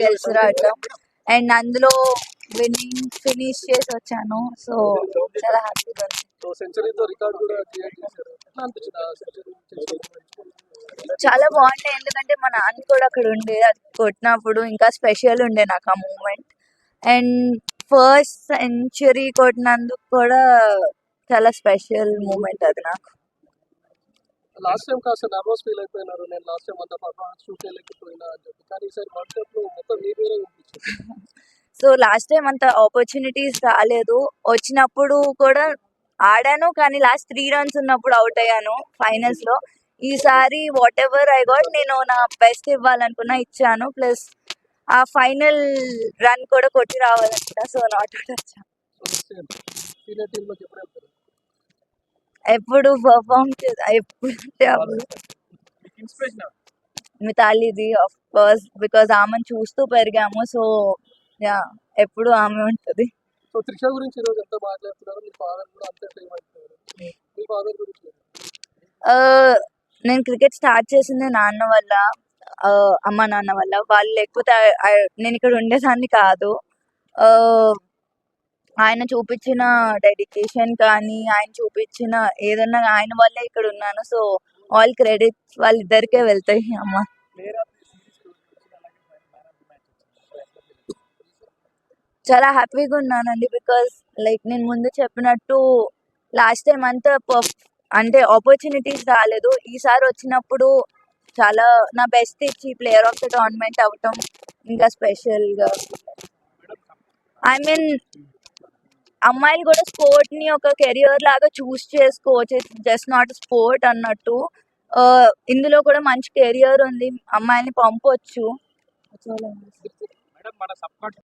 విసిరాడటం and అందులో winning finish చేసి వచ్చాను. సో చాలా హ్యాపీగా కూడా చాలా బాగుండే. ఎందుకంటే మా నాన్న కూడా అక్కడ ఉండే. అది కొట్టినప్పుడు ఇంకా స్పెషల్ ఉండే నాకు ఆ మూమెంట్ అండ్ ఫస్ట్ సెంచరీ కొట్టినందుకు కూడా చాలా స్పెషల్ మూమెంట్ అది నాకు. లాస్ట్ టైం కాస్త నర్వస్ ఫీల్ అయిపోయినారు. నేను లాస్ట్ టైం అంతా పర్ఫార్మెన్స్ షూట్ చేయలేకపోయినా అని చెప్పి సో లాస్ట్ టైం అంత ఆపర్చునిటీస్ రాలేదు. వచ్చినప్పుడు కూడా ఆడాను కానీ లాస్ట్ త్రీ రన్స్ ఉన్నప్పుడు అవుట్ అయ్యాను ఫైనల్స్లో. ఈసారి వాట్ ఎవర్ ఐ గాట్ నేను నా బెస్ట్ ఇవ్వాలనుకున్నా ఇచ్చాను. ప్లస్ ఆ ఫైనల్ రన్ కూడా కొట్టి రావాలనుకున్నా సో నాట్ అవుట్ వచ్చాను ఎప్పుడు పర్ఫామ్ ఎప్పుడు మితాలిది ఆఫ్ కోర్స్ బికాజ్ ఆమెను చూస్తూ పెరిగాము. సో యా ఎప్పుడు ఆమె ఉంటుంది. సో త్రిష గురించి ఈరోజు ఎంత మాట్లాడుతున్నారు. మీ ఫాదర్ కూడా అంతే ఫేమ్ అవుతున్నారు మీ ఫాదర్ గురించి ఆ, నేను క్రికెట్ స్టార్ట్ చేసింది నాన్న వల్ల అమ్మ నాన్న వల్ల. వాళ్ళు లేకపోతే నేను ఇక్కడ ఉండేదాన్ని కాదు. ఆయన చూపించిన డెడికేషన్ కానీ ఆయన చూపించిన ఏదన్నా ఆయన వల్లే ఇక్కడ ఉన్నాను. సో ఆల్ క్రెడిట్స్ వాళ్ళిద్దరికే వెళ్తాయి అమ్మ. చాలా హ్యాపీగా ఉన్నానండి బికాస్ లైక్ నేను ముందు చెప్పినట్టు లాస్ట్ టైం అంతా అంటే ఆపర్చునిటీస్ రాలేదు. ఈసారి వచ్చినప్పుడు చాలా నా బెస్ట్ ఇచ్చి ప్లేయర్ ఆఫ్ ద టోర్నమెంట్ అవ్వటం ఇంకా స్పెషల్గా ఐ మీన్ అమ్మాయిలు కూడా స్పోర్ట్ని ఒక కెరియర్ లాగా చూస్ చేసుకోవచ్చు. జస్ట్ నాట్ స్పోర్ట్ అన్నట్టు. ఇందులో కూడా మంచి కెరియర్ ఉంది. అమ్మాయిని పంపొచ్చు. మేడం మన సబ్